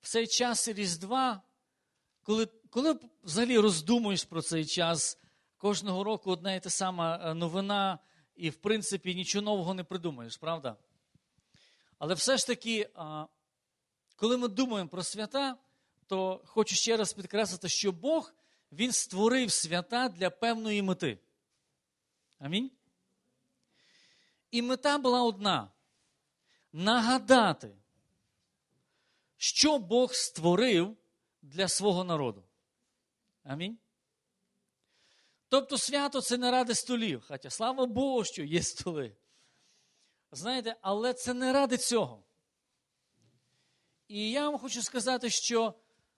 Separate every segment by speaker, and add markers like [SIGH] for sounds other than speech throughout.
Speaker 1: в цей час Різдва, коли коли взагалі роздумуєш про цей час, кожного року одна і та сама е, новина, і, в принципі, нічого нового не придумаєш, правда? Але все ж таки, коли ми думаємо про свята, то хочу ще раз підкреслити, що Бог Він створив свята для певної мети. Амінь. І мета була одна нагадати, що Бог створив для свого народу. Амінь. Тобто свято це не ради столів. Хоча слава Богу, що є столи. Знаєте, але це не ради цього. І я вам хочу сказати, що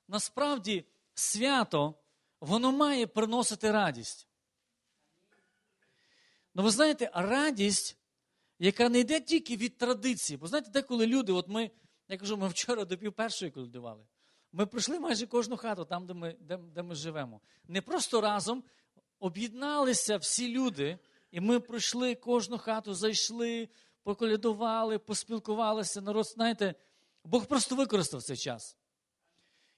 Speaker 1: насправді свято, воно має приносити радість. Ну, ви знаєте, радість, яка не йде тільки від традиції. Бо знаєте, деколи люди, от ми, я кажу, ми вчора до пів першої колядували. Ми пройшли майже кожну хату, там, де ми, де, де ми живемо. Не просто разом об'єдналися всі люди, і ми пройшли кожну хату, зайшли, поколядували, поспілкувалися. Народ, знаєте, Бог просто використав цей час.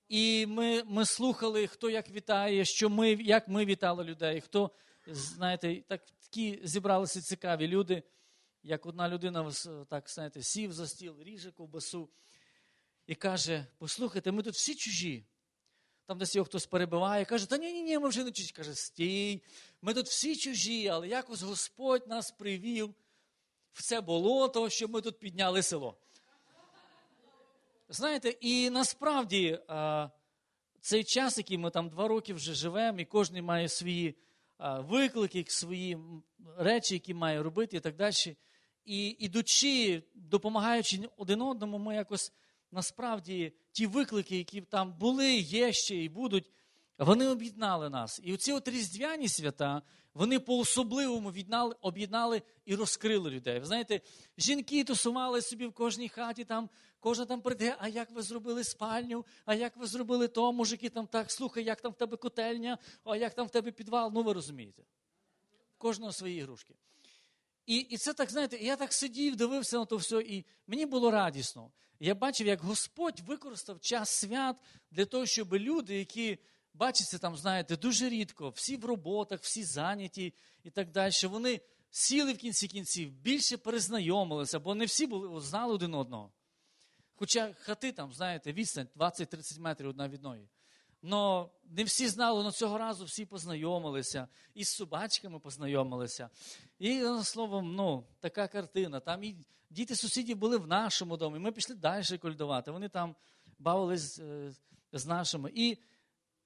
Speaker 1: І ми ми слухали, хто як вітає, що ми, як ми вітали людей, хто, знаєте, так, такі зібралися цікаві люди, як одна людина так, знаєте, сів за стіл, ріже ковбасу і каже: Послухайте, ми тут всі чужі. Там десь його хтось перебиває, каже, та ні, ні, ні, ми вже не чужі. Каже, стій, ми тут всі чужі, але якось Господь нас привів в це болото, щоб ми тут підняли село. Знаєте, і насправді цей час, який ми там два роки вже живемо, і кожен має свої виклики, свої речі, які має робити і так далі. І ідучи, допомагаючи один одному, ми якось насправді ті виклики, які там були, є ще і будуть, вони об'єднали нас. І оці от різдвяні свята, вони по-особливому об'єднали і розкрили людей. Ви знаєте, жінки тусували собі в кожній хаті, там, кожна там прийде, а як ви зробили спальню, а як ви зробили то, мужики там так, слухай, як там в тебе котельня, а як там в тебе підвал. Ну, ви розумієте. Кожного свої ігрушки. І і це так, знаєте, я так сидів, дивився на то все, і мені було радісно. Я бачив, як Господь використав час свят для того, щоб люди, які бачаться там, знаєте, дуже рідко, всі в роботах, всі зайняті і так далі, вони сіли в кінці кінців, більше перезнайомилися, бо не всі були, знали один одного. Хоча хати там, знаєте, відстань 20-30 метрів одна від одної. Но не всі знали, але цього разу всі познайомилися, і з собачками познайомилися. І, словом, ну, така картина. Там і діти сусідів були в нашому домі. Ми пішли далі кольдувати. Вони там бавились е, з нашими. І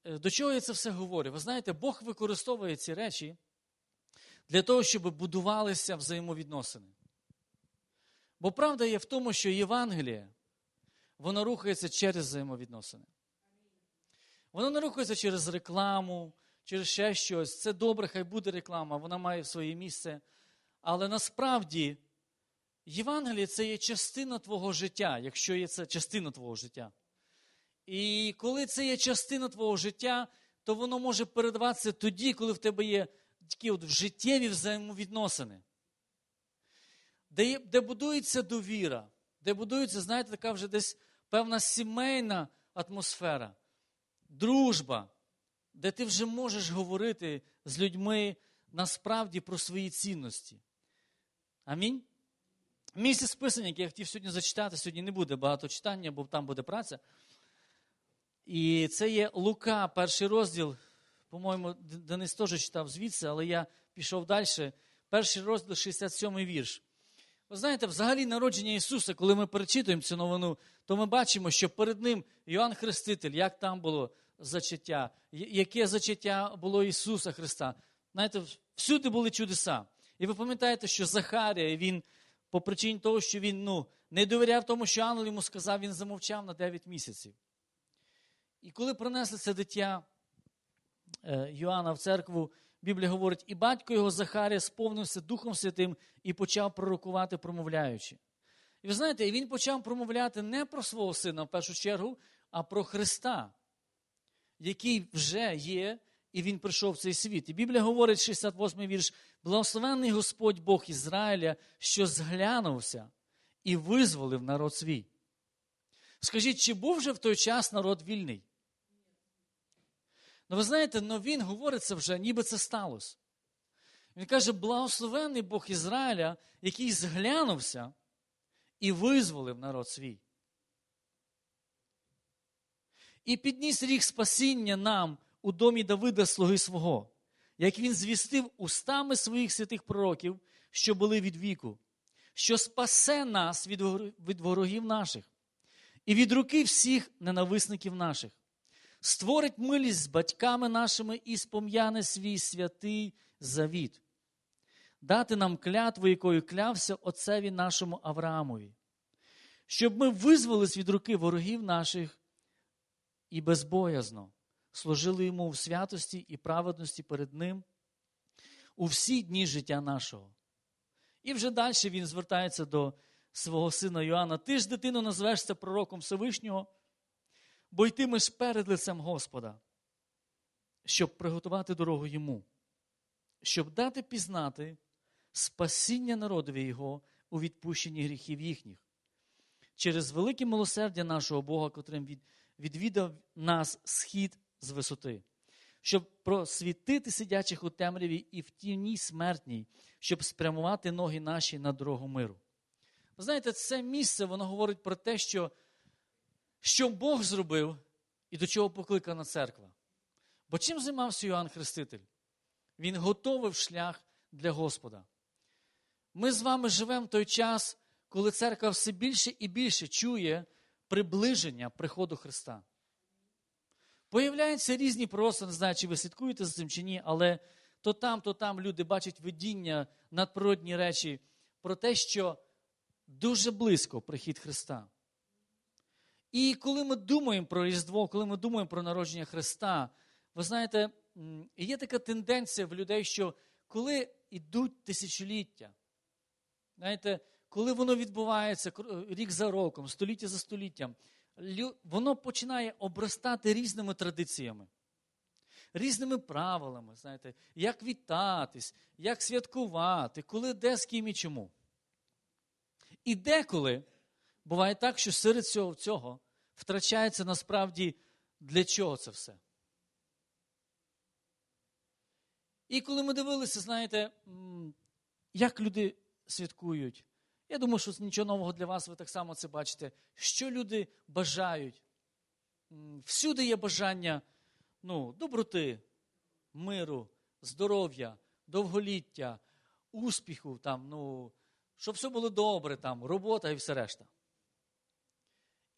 Speaker 1: е, до чого я це все говорю? Ви знаєте, Бог використовує ці речі для того, щоб будувалися взаємовідносини. Бо правда є в тому, що Євангеліє, воно рухається через взаємовідносини. Воно не рухається через рекламу, через ще щось. Це добре, хай буде реклама, вона має своє місце. Але насправді Євангеліє це є частина твого життя, якщо є це частина твого життя. І коли це є частина твого життя, то воно може передаватися тоді, коли в тебе є такі от життєві взаємовідносини, де де будується довіра, де будується, знаєте, така вже десь певна сімейна атмосфера дружба, де ти вже можеш говорити з людьми насправді про свої цінності. Амінь. Місце списання, яке я хотів сьогодні зачитати, сьогодні не буде багато читання, бо там буде праця. І це є Лука, перший розділ. По-моєму, Денис теж читав звідси, але я пішов далі. Перший розділ, 67-й вірш. Ви знаєте, взагалі народження Ісуса, коли ми перечитуємо цю новину, то ми бачимо, що перед Ним Йоанн Хреститель, як там було зачаття, яке зачаття було Ісуса Христа. Знаєте, всюди були чудеса. І ви пам'ятаєте, що Захарія, він по причині того, що він ну, не довіряв тому, що ангел йому сказав, він замовчав на 9 місяців. І коли принесли це дитя е, Йоанна в церкву, Біблія говорить, і батько його Захарія сповнився Духом Святим і почав пророкувати, промовляючи. І ви знаєте, він почав промовляти не про свого сина в першу чергу, а про Христа, який вже є, і він прийшов в цей світ. І Біблія говорить, 68-й вірш: благословенний Господь Бог Ізраїля, що зглянувся і визволив народ свій. Скажіть, чи був вже в той час народ вільний? Ну, ви знаєте, но він говорить це вже, ніби це сталося. Він каже, благословений Бог Ізраїля, який зглянувся і визволив народ свій. І підніс ріг спасіння нам у домі Давида, слуги свого, як він звістив устами своїх святих пророків, що були від віку, що спасе нас від ворогів наших і від руки всіх ненависників наших, створить милість з батьками нашими і спом'яне свій святий завіт, дати нам клятву, якою клявся отцеві нашому Авраамові, щоб ми визволились від руки ворогів наших і безбоязно служили йому в святості і праведності перед ним у всі дні життя нашого. І вже далі він звертається до свого сина Йоанна. Ти ж, дитино, назвешся пророком Всевишнього, бо йтимеш перед лицем Господа, щоб приготувати дорогу йому, щоб дати пізнати спасіння народові Його у відпущенні гріхів їхніх, через велике милосердя нашого Бога, котрим відвідав нас схід з висоти, щоб просвітити сидячих у темряві і в тіні смертній, щоб спрямувати ноги наші на дорогу миру. Ви знаєте, це місце воно говорить про те, що, що Бог зробив і до чого покликана церква. Бо чим займався Йоанн Хреститель? Він готовив шлях для Господа. Ми з вами живемо в той час, коли церква все більше і більше чує приближення приходу Христа. Появляються різні просто, не знаю, чи ви слідкуєте за цим чи ні, але то там, то там люди бачать видіння, надприродні речі про те, що дуже близько прихід Христа. І коли ми думаємо про Різдво, коли ми думаємо про народження Христа, ви знаєте, є така тенденція в людей, що коли йдуть тисячоліття, знаєте, коли воно відбувається рік за роком, століття за століттям, воно починає обростати різними традиціями, різними правилами, знаєте, як вітатись, як святкувати, коли, де, з ким і чому. І деколи буває так, що серед цього, цього втрачається насправді для чого це все. І коли ми дивилися, знаєте, як люди святкують, я думаю, що нічого нового для вас, ви так само це бачите, що люди бажають. Всюди є бажання ну, доброти, миру, здоров'я, довголіття, успіху, там, ну, щоб все було добре, там, робота і все решта.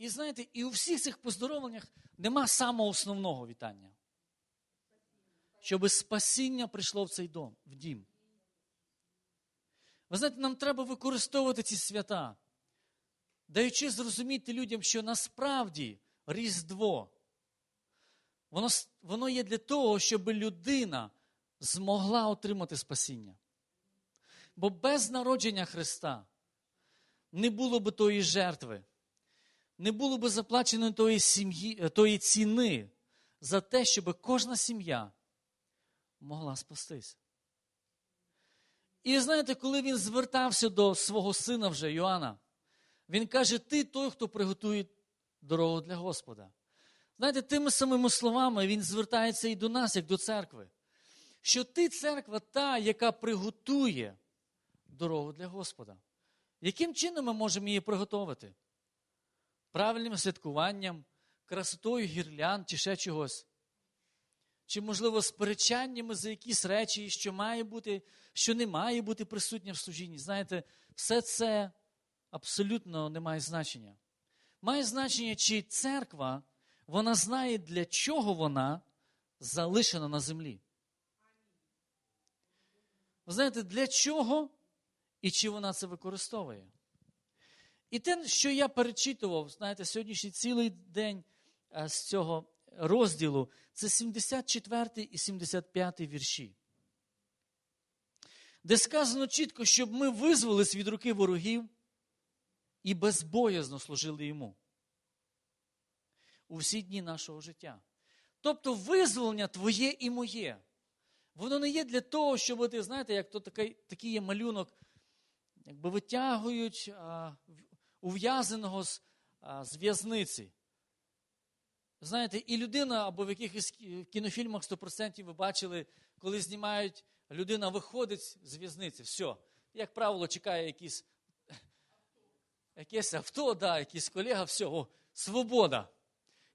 Speaker 1: І знаєте, і у всіх цих поздоровленнях нема самого основного вітання. Щоб спасіння прийшло в цей дом, в дім. Ви знаєте, нам треба використовувати ці свята, даючи зрозуміти людям, що насправді Різдво, воно, воно є для того, щоб людина змогла отримати спасіння. Бо без народження Христа не було би тої жертви, не було би заплачено тої, сім'ї, е, тої ціни за те, щоб кожна сім'я могла спастися. І знаєте, коли він звертався до свого сина вже Йоанна, він каже: Ти той, хто приготує дорогу для Господа. Знаєте, тими самими словами він звертається і до нас, як до церкви. Що ти, церква, та, яка приготує дорогу для Господа. Яким чином ми можемо її приготувати? Правильним святкуванням, красотою гірлянд чи ще чогось. Чи, можливо, сперечаннями за якісь речі, що має бути, що не має бути присутнє в служінні. Знаєте, все це абсолютно не має значення. Має значення, чи церква, вона знає, для чого вона залишена на землі. Ви знаєте, для чого і чи вона це використовує? І те, що я перечитував, знаєте, сьогоднішній цілий день е, з цього розділу, це 74 і 75 вірші, де сказано чітко, щоб ми визволились від руки ворогів і безбоязно служили йому у всі дні нашого життя. Тобто визволення твоє і моє. Воно не є для того, щоб ти, знаєте, як то такий, такий є малюнок, якби витягують ув'язаного з з в'язниці. Знаєте, і людина, або в якихось кінофільмах 100% ви бачили, коли знімають, людина виходить з в'язниці, все. Як правило, чекає якийсь, якесь авто, да, якийсь колега, все, о, свобода.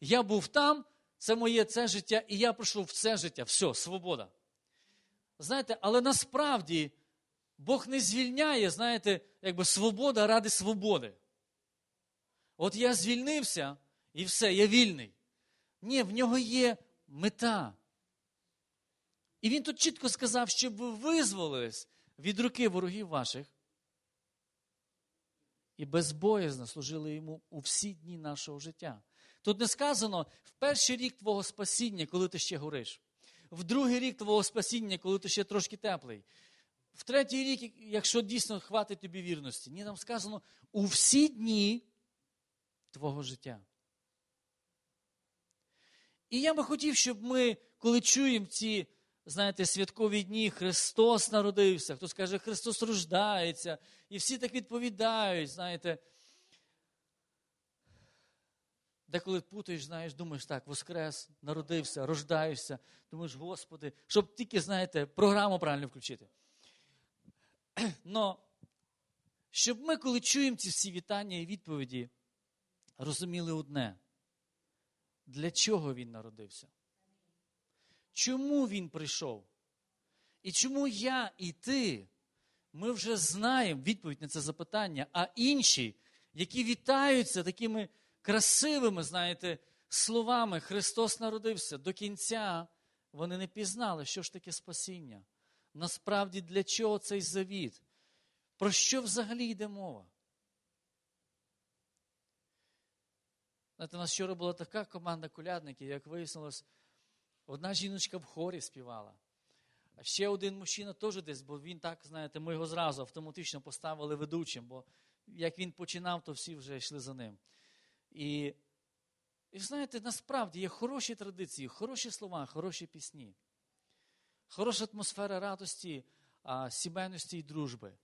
Speaker 1: Я був там, це моє це життя, і я прийшов в це життя, все, свобода. Знаєте, але насправді Бог не звільняє, знаєте, якби свобода ради свободи. От я звільнився і все, я вільний. Ні, в нього є мета. І він тут чітко сказав, щоб ви визволились від руки ворогів ваших і безбоязно служили йому у всі дні нашого життя. Тут не сказано в перший рік твого спасіння, коли ти ще гориш, в другий рік твого спасіння, коли ти ще трошки теплий, в третій рік, якщо дійсно хватить тобі вірності. Ні, нам сказано у всі дні твого життя. І я би хотів, щоб ми, коли чуємо ці, знаєте, святкові дні, Христос народився, хтось каже, Христос рождається, і всі так відповідають, знаєте. Деколи путаєш, знаєш, думаєш, так, Воскрес, народився, рождаєшся, думаєш, Господи, щоб тільки, знаєте, програму правильно включити. [CLEARS THROAT] Но щоб ми, коли чуємо ці всі вітання і відповіді, розуміли одне, для чого він народився? Чому він прийшов? І чому я і ти, ми вже знаємо відповідь на це запитання, а інші, які вітаються такими красивими, знаєте, словами Христос народився до кінця, вони не пізнали, що ж таке спасіння. Насправді, для чого цей завіт? Про що взагалі йде мова? Знаєте, у нас вчора була така команда колядників, як вияснилось, одна жіночка в хорі співала. А ще один мужчина теж десь, бо він так, знаєте, ми його зразу автоматично поставили ведучим, бо як він починав, то всі вже йшли за ним. І, і знаєте, насправді є хороші традиції, хороші слова, хороші пісні, хороша атмосфера радості, сімейності і дружби.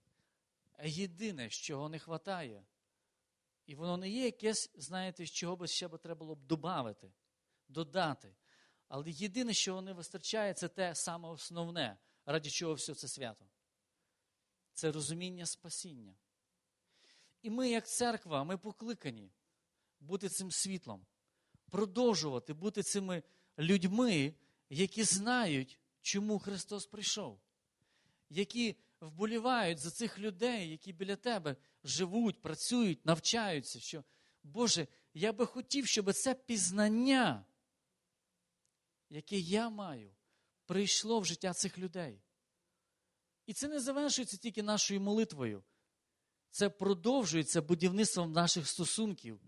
Speaker 1: А єдине, чого не вистачає, і воно не є якесь, знаєте, з чого би ще треба було б додати, додати. Але єдине, що не вистачає, це те саме основне, ради чого все це свято. Це розуміння спасіння. І ми, як церква, ми покликані бути цим світлом, продовжувати бути цими людьми, які знають, чому Христос прийшов, які вболівають за цих людей, які біля тебе живуть, працюють, навчаються, що, Боже, я би хотів, щоб це пізнання, яке я маю, прийшло в життя цих людей. І це не завершується тільки нашою молитвою. Це продовжується будівництвом наших стосунків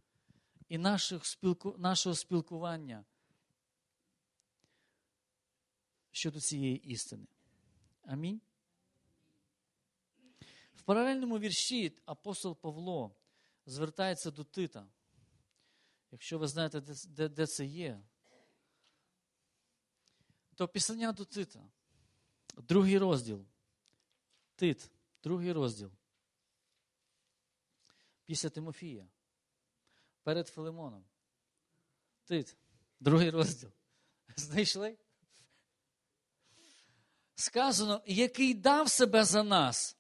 Speaker 1: і наших спілку... нашого спілкування щодо цієї істини. Амінь. В паралельному вірші апостол Павло звертається до Тита. Якщо ви знаєте, де, де, це є, то пісення до Тита, другий розділ. Тит, другий розділ. Після Тимофія. Перед Филимоном. Тит, другий розділ. Знайшли? Сказано, який дав себе за нас,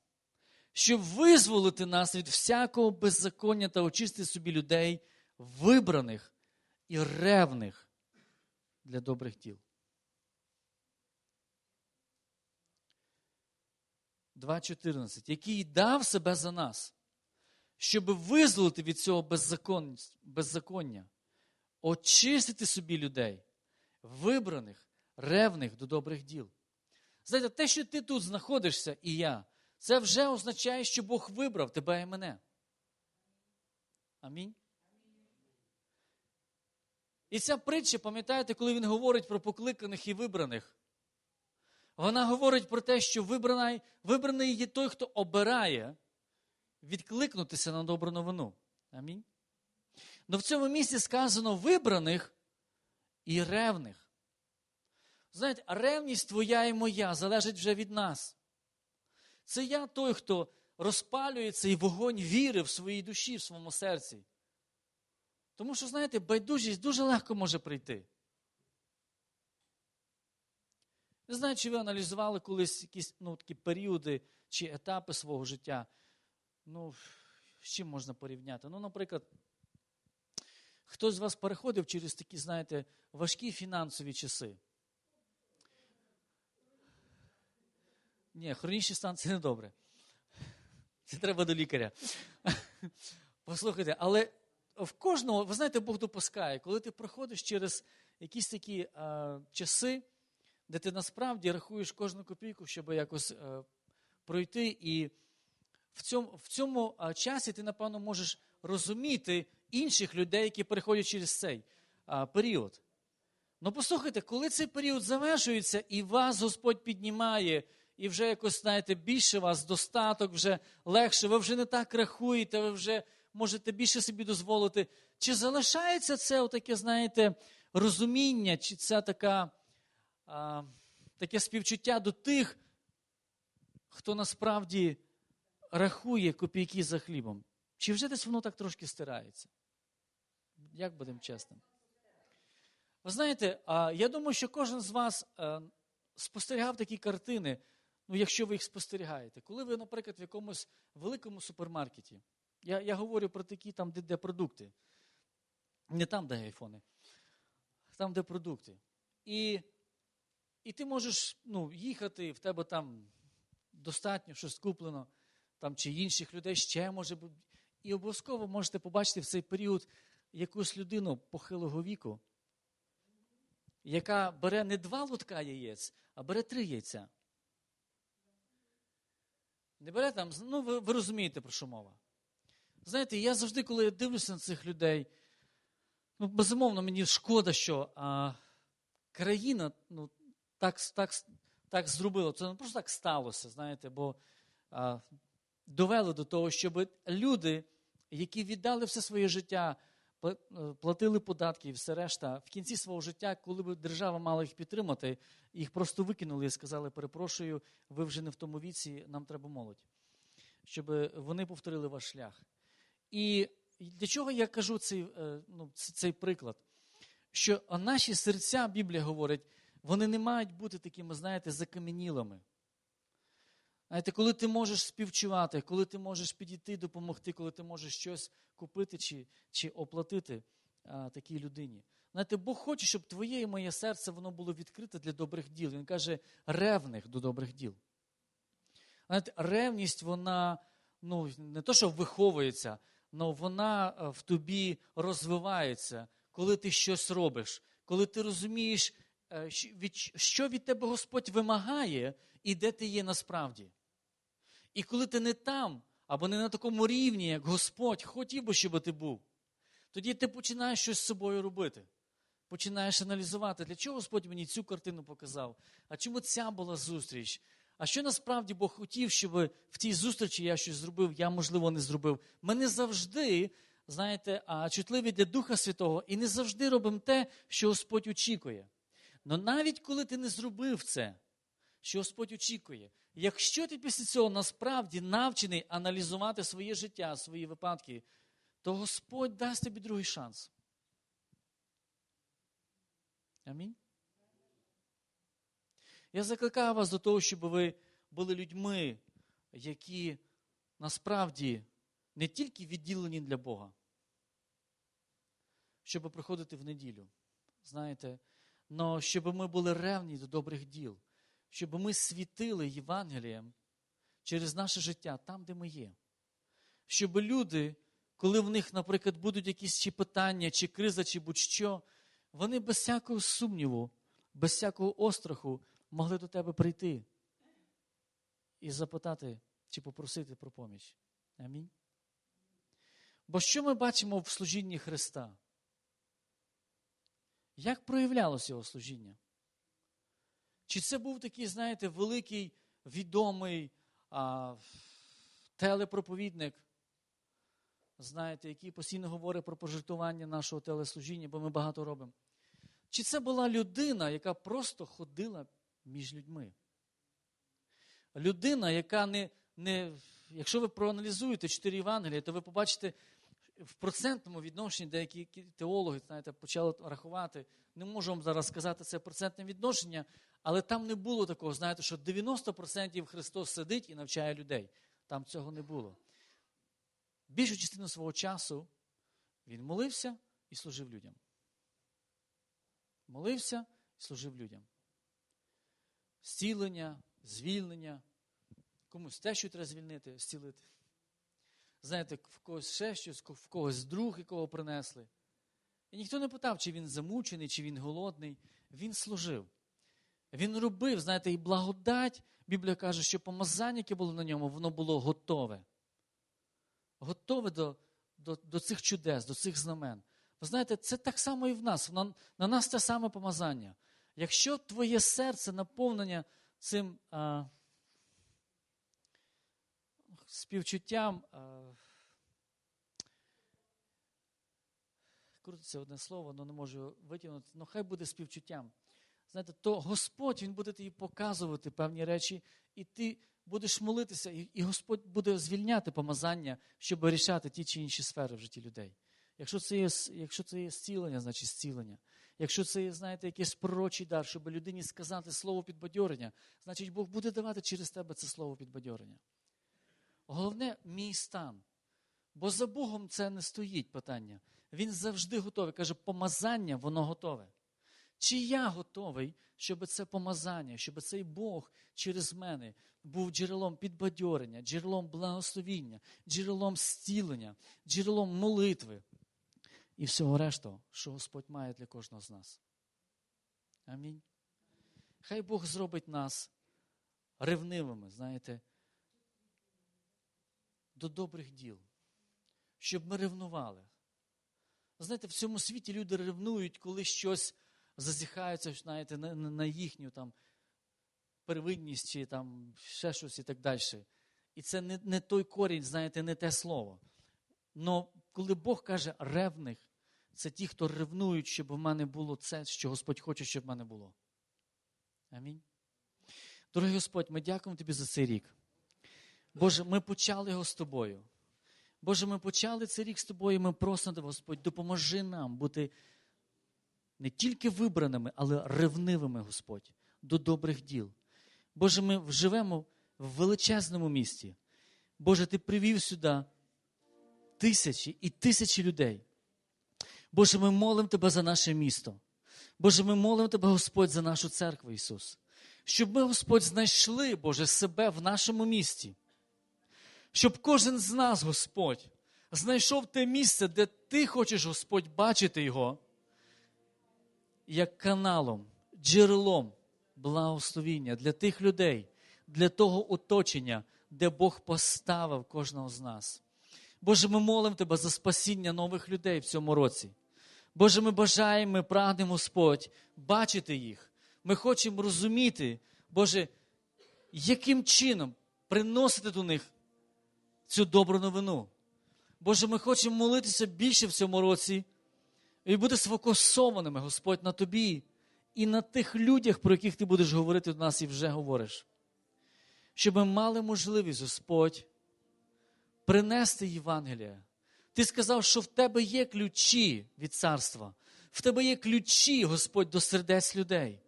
Speaker 1: щоб визволити нас від всякого беззаконня та очистити собі людей, вибраних і ревних для добрих діл. 2.14. Який дав себе за нас, щоб визволити від цього беззаконня, очистити собі людей, вибраних, ревних до добрих діл. Знаєте, те, що ти тут знаходишся, і я, це вже означає, що Бог вибрав тебе і мене. Амінь. І ця притча, пам'ятаєте, коли він говорить про покликаних і вибраних, вона говорить про те, що вибраний, вибраний є той, хто обирає відкликнутися на добру новину. Амінь. Но в цьому місці сказано вибраних і ревних. Знаєте, ревність твоя і моя залежить вже від нас. Це я той, хто розпалює цей вогонь віри в своїй душі, в своєму серці. Тому що, знаєте, байдужість дуже легко може прийти. Не знаю, чи ви аналізували колись якісь ну, такі періоди чи етапи свого життя. Ну, з чим можна порівняти? Ну, наприклад, хтось з вас переходив через такі, знаєте, важкі фінансові часи. Ні, хронічний стан це не добре. Це треба до лікаря. Послухайте, але в кожного, ви знаєте, Бог допускає, коли ти проходиш через якісь такі а, часи, де ти насправді рахуєш кожну копійку, щоб якось а, пройти. І в цьому, в цьому а, часі ти, напевно, можеш розуміти інших людей, які переходять через цей період. Ну, послухайте, коли цей період завершується, і вас Господь піднімає, і вже якось, знаєте, більше вас достаток, вже легше, ви вже не так рахуєте, ви вже можете більше собі дозволити. Чи залишається це отаке, знаєте, розуміння, чи це така, а, таке співчуття до тих, хто насправді рахує копійки за хлібом? Чи вже десь воно так трошки стирається? Як будемо чесним? Ви знаєте, я думаю, що кожен з вас е, спостерігав такі картини, ну, якщо ви їх спостерігаєте. Коли ви, наприклад, в якомусь великому супермаркеті, я я говорю про такі там, де, де продукти, не там, де айфони, там, де продукти. І і ти можеш ну, їхати, в тебе там достатньо щось куплено, там, чи інших людей ще може бути. І обов'язково можете побачити в цей період якусь людину похилого віку яка бере не два лотка яєць, а бере три яйця. Не бере там, ну ви, ви розумієте, про що мова. Знаєте, я завжди, коли я дивлюся на цих людей, ну, безумовно, мені шкода, що а, країна ну, так так, так зробила. Це не просто так сталося, знаєте, бо а, довели до того, щоб люди, які віддали все своє життя платили податки і все решта. В кінці свого життя, коли б держава мала їх підтримати, їх просто викинули і сказали: перепрошую, ви вже не в тому віці, нам треба молодь, щоб вони повторили ваш шлях. І для чого я кажу цей, е, ну, цей приклад? Що наші серця, Біблія говорить, вони не мають бути такими, знаєте, закам'янілими. Знаєте, коли ти можеш співчувати, коли ти можеш підійти, допомогти, коли ти можеш щось купити чи чи оплатити а, такій людині. Знаєте, Бог хоче, щоб твоє і моє серце воно було відкрите для добрих діл. Він каже, ревних до добрих діл. Знаєте, Ревність, вона ну, не то, що виховується, але вона в тобі розвивається, коли ти щось робиш, коли ти розумієш, е, що від тебе Господь вимагає і де ти є насправді. І коли ти не там, або не на такому рівні, як Господь хотів би, щоб ти був, тоді ти починаєш щось з собою робити. Починаєш аналізувати, для чого Господь мені цю картину показав, а чому ця була зустріч? А що насправді Бог хотів, щоб в тій зустрічі я щось зробив, я, можливо, не зробив. Ми не завжди, знаєте, чутливі для Духа Святого і не завжди робимо те, що Господь очікує. Але навіть коли ти не зробив це, що Господь очікує. Якщо ти після цього насправді навчений аналізувати своє життя, свої випадки, то Господь дасть тобі другий шанс. Амінь. Я закликаю вас до того, щоб ви були людьми, які насправді не тільки відділені для Бога, щоб приходити в неділю, знаєте, але щоб ми були ревні до добрих діл щоб ми світили Євангелієм через наше життя там, де ми є. Щоб люди, коли в них, наприклад, будуть якісь чи питання, чи криза, чи будь-що, вони без всякого сумніву, без всякого остраху могли до тебе прийти і запитати чи попросити про поміч. Амінь. Бо що ми бачимо в служінні Христа? Як проявлялося його служіння? Чи це був такий, знаєте, великий, відомий а, телепроповідник, знаєте, який постійно говорить про пожертвування нашого телеслужіння, бо ми багато робимо? Чи це була людина, яка просто ходила між людьми? Людина, яка не, не якщо ви проаналізуєте чотири Євангелія, то ви побачите, в процентному відношенні деякі теологи, знаєте, почали рахувати. Не можу вам зараз сказати це процентне відношення, але там не було такого, знаєте, що 90% Христос сидить і навчає людей. Там цього не було. Більшу частину свого часу він молився і служив людям. Молився і служив людям. Зцілення, звільнення. Комусь те, що треба звільнити, зцілити. Знаєте, в когось ще щось, в когось друг, якого принесли. І ніхто не питав, чи він замучений, чи він голодний. Він служив. Він робив, знаєте, і благодать. Біблія каже, що помазання, яке було на ньому, воно було готове. Готове до, до, до цих чудес, до цих знамен. Ви знаєте, це так само і в нас. На, на нас те саме помазання. Якщо твоє серце наповнення цим а, співчуттям, а, крутиться одне слово, але не можу витягнути, ну хай буде співчуттям. Знаєте, то Господь Він буде тобі показувати певні речі, і ти будеш молитися, і, Господь буде звільняти помазання, щоб вирішати ті чи інші сфери в житті людей. Якщо це є, якщо це є зцілення, значить зцілення. Якщо це є, знаєте, якийсь пророчий дар, щоб людині сказати слово підбадьорення, значить Бог буде давати через тебе це слово підбадьорення. Головне мій стан. Бо за Богом це не стоїть питання. Він завжди готовий. Каже, помазання, воно готове. Чи я готовий, щоб це помазання, щоб цей Бог через мене був джерелом підбадьорення, джерелом благословіння, джерелом зцілення, джерелом молитви і всього решту, що Господь має для кожного з нас. Амінь. Хай Бог зробить нас ревнивими, знаєте, до добрих діл, щоб ми ревнували. Знаєте, в цьому світі люди ревнують, коли щось зазіхаються, знаєте, на, на, на їхню там первинність чи там ще щось і так далі. І це не, не той корінь, знаєте, не те слово. Но коли Бог каже ревних, це ті, хто ревнують, щоб в мене було це, що Господь хоче, щоб в мене було. Амінь. Дорогий Господь, ми дякуємо Тобі за цей рік. Боже, ми почали його з тобою. Боже, ми почали цей рік з тобою, ми просимо тебе, Господь, допоможи нам бути не тільки вибраними, але ревнивими, Господь, до добрих діл. Боже, ми живемо в величезному місті. Боже, Ти привів сюди тисячі і тисячі людей. Боже, ми молимо Тебе за наше місто. Боже, ми молимо Тебе, Господь, за нашу церкву, Ісус. Щоб ми, Господь, знайшли, Боже, себе в нашому місті. Щоб кожен з нас, Господь, знайшов те місце, де Ти хочеш, Господь, бачити Його, як каналом, джерелом благословіння для тих людей, для того оточення, де Бог поставив кожного з нас. Боже, ми молимо Тебе за спасіння нових людей в цьому році. Боже, ми бажаємо, ми прагнемо, Господь, бачити їх. Ми хочемо розуміти, Боже, яким чином приносити до них цю добру новину. Боже, ми хочемо молитися більше в цьому році і бути сфокусованими, Господь, на Тобі і на тих людях, про яких Ти будеш говорити до нас і вже говориш. Щоб ми мали можливість, Господь, принести Євангелія. Ти сказав, що в тебе є ключі від царства, в тебе є ключі, Господь, до сердець людей.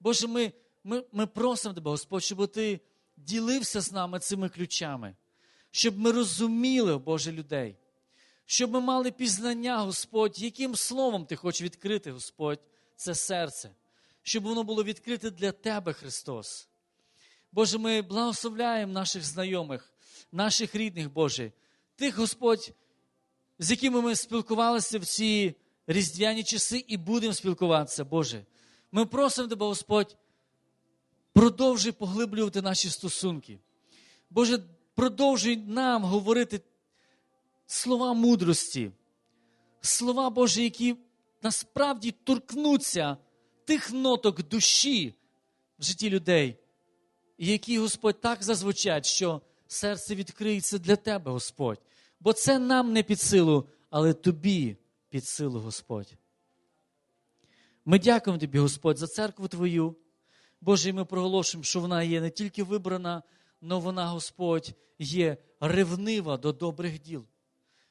Speaker 1: Боже, ми, ми, ми просимо Тебе, Господь, щоб Ти ділився з нами цими ключами, щоб ми розуміли, Боже, людей, щоб ми мали пізнання, Господь, яким словом Ти хочеш відкрити, Господь, це серце, щоб воно було відкрите для Тебе, Христос. Боже, ми благословляємо наших знайомих, наших рідних, Боже, тих, Господь, з якими ми спілкувалися в ці різдвяні часи і будемо спілкуватися, Боже. Ми просимо Тебе, Господь, продовжуй поглиблювати наші стосунки. Боже, продовжуй нам говорити слова мудрості, слова Боже, які насправді торкнуться тих ноток душі в житті людей, які, Господь, так зазвучать, що серце відкриється для Тебе, Господь. Бо це нам не під силу, але Тобі під силу, Господь. Ми дякуємо Тобі, Господь, за церкву Твою. Боже, і ми проголошуємо, що вона є не тільки вибрана, але вона, Господь, є ревнива до добрих діл.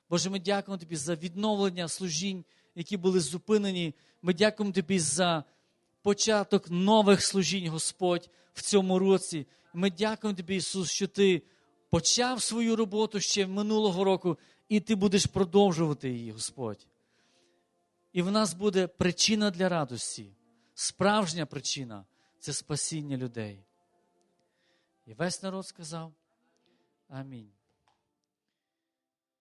Speaker 1: Боже, ми дякуємо Тобі за відновлення служінь, які були зупинені. Ми дякуємо Тобі за початок нових служінь, Господь, в цьому році. Ми дякуємо Тобі, Ісус, що Ти почав свою роботу ще минулого року, і Ти будеш продовжувати її, Господь. І в нас буде причина для радості, справжня причина це спасіння людей. І весь народ сказав Амінь.